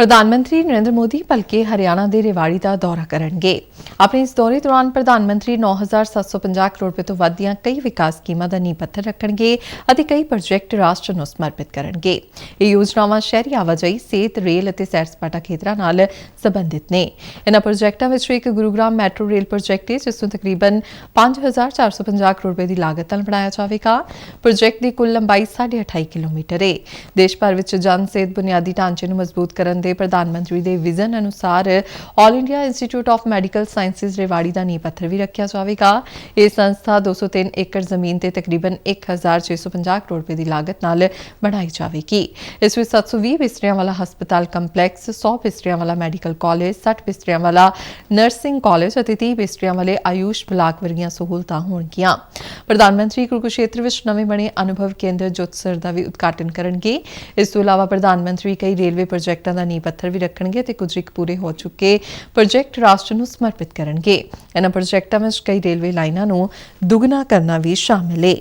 ਪ੍ਰਧਾਨ ਮੰਤਰੀ ਨਰਿੰਦਰ ਮੋਦੀ ਭਲਕੇ ਹਰਿਆਣਾ ਦੇ ਰਿਵਾੜੀ ਦਾ ਦੌਰਾ ਕਰਨਗੇ। ਆਪਣੇ ਇਸ ਦੌਰੇ ਦੌਰਾਨ ਪ੍ਰਧਾਨ ਮੰਤਰੀ 9750 ਕਰੋੜ ਰੁਪਏ ਤੋਂ ਵੱਧ ਦੀਆਂ ਕਈ ਵਿਕਾਸ ਸਕੀਮਾਂ ਦਾ ਨੀਂਹ ਪੱਥਰ ਰੱਖਣਗੇ ਅਤੇ ਕਈ ਪ੍ਰੋਜੈਕਟ ਰਾਸ਼ਟਰ ਨੂੰ ਸਮਰਪਿਤ ਕਰਨਗੇ। ਇਹ ਯੋਜਨਾਵਾਂ ਸ਼ਹਿਰੀ ਆਵਾਜਾਈ, ਸਿਹਤ, ਰੇਲ ਅਤੇ ਸੈਰ ਸਪਾਟਾ ਖੇਤਰਾਂ ਨਾਲ ਸੰਬੰਧਿਤ ਨੇ। ਇਹਨਾਂ ਪ੍ਰੋਜੈਕਟਾਂ ਵਿੱਚ ਇੱਕ ਗੁਰੂਗ੍ਰਾਮ ਮੈਟਰੋ ਰੇਲ ਪ੍ਰੋਜੈਕਟ ਹੈ ਜਿਸ ਨੂੰ ਤਕਰੀਬਨ 5450 ਕਰੋੜ ਰੁਪਏ ਦੀ ਲਾਗਤ ਨਾਲ ਬਣਾਇਆ ਜਾਵੇਗਾ। ਪ੍ਰੋਜੈਕਟ ਦੀ ਕੁੱਲ ਲੰਬਾਈ 28.5 ਕਿਲੋਮੀਟਰ ਹੈ ਦੇਸ਼ ਭਰ ਵਿੱਚ ਜਨ ਸਿਹਤ ਬੁਨਿਆਦੀ ਢਾਂਚੇ ਨੂੰ ਮਜ਼ਬੂਤ ਕਰਨ ਦੇ ਪ੍ਰਧਾਨ ਮੰਤਰੀ ਦੇ ਵਿਜ਼ਨ ਅਨੁਸਾਰ all India institute of medical sciences Rewari ਦਾ ਨੀਂਹ ਪੱਥਰ ਵੀ ਰੱਖਿਆ ਜਾਵੇਗਾ। ਇਹ ਸੰਸਥਾ 203 ਏਕੜ ਜ਼ਮੀਨ ਤੇ ਤਕਰੀਬਨ 1650 ਕਰੋੜ ਰੁਪਏ ਦੀ ਲਾਗਤ ਨਾਲ ਬਣਾਈ ਜਾਵੇਗੀ। ਇਸ ਵਿੱਚ 720 ਬਿਸਤਰਿਆਂ ਵਾਲਾ ਹਸਪਤਾਲ ਕੰਪਲੈਕਸ 100 ਬਿਸਤਰਿਆਂ ਵਾਲਾ ਮੈਡੀਕਲ ਕਾਲਜ 60 ਬਿਸਤਰਿਆਂ ਵਾਲਾ ਨਰਸਿੰਗ ਕਾਲਜ ਅਤੇ 30 ਬਿਸਤਰਿਆਂ ਵਾਲੇ ਆਯੂਸ਼ ਬਲਾਕ ਵਰਗੀਆਂ ਸਹੂਲਤਾਂ ਹੋਣਗੀਆਂ। ਪ੍ਰਧਾਨ ਮੰਤਰੀ ਕੁਰੂਕਸ਼ੇਤਰ ਵਿੱਚ ਨਵੇਂ ਬਣੇ ਅਨੁਭਵ ਕੇਂਦਰ ਜੋਤਸਰ ਦਾ ਵੀ ਉਦਘਾਟਨ ਕਰਨਗੇ। ਇਸ ਤੋਂ ਇਲਾਵਾ ਪ੍ਰਧਾਨ ਮੰਤਰੀ ਕਈ ਰੇਲਵੇ ਪ੍ਰੋਜੈਕਟਾਂ ਦਾ ਨੀਂਹ ਪੱਥਰ ਵੀ ਰੱਖਣਗੇ ਤੇ ਕੁਝ ਇੱਕ ਪੂਰੇ ਹੋ ਚੁੱਕੇ ਪ੍ਰੋਜੈਕਟ ਰਾਸ਼ਟਰ ਨੂੰ ਸਮਰਪਿਤ ਕਰਨਗੇ। ਇਹਨਾਂ ਪ੍ਰੋਜੈਕਟਾਂ ਵਿੱਚ ਕਈ ਰੇਲਵੇ ਲਾਈਨਾਂ ਨੂੰ ਦੁੱਗਣਾ ਕਰਨਾ ਵੀ ਸ਼ਾਮਿਲ ਹੈ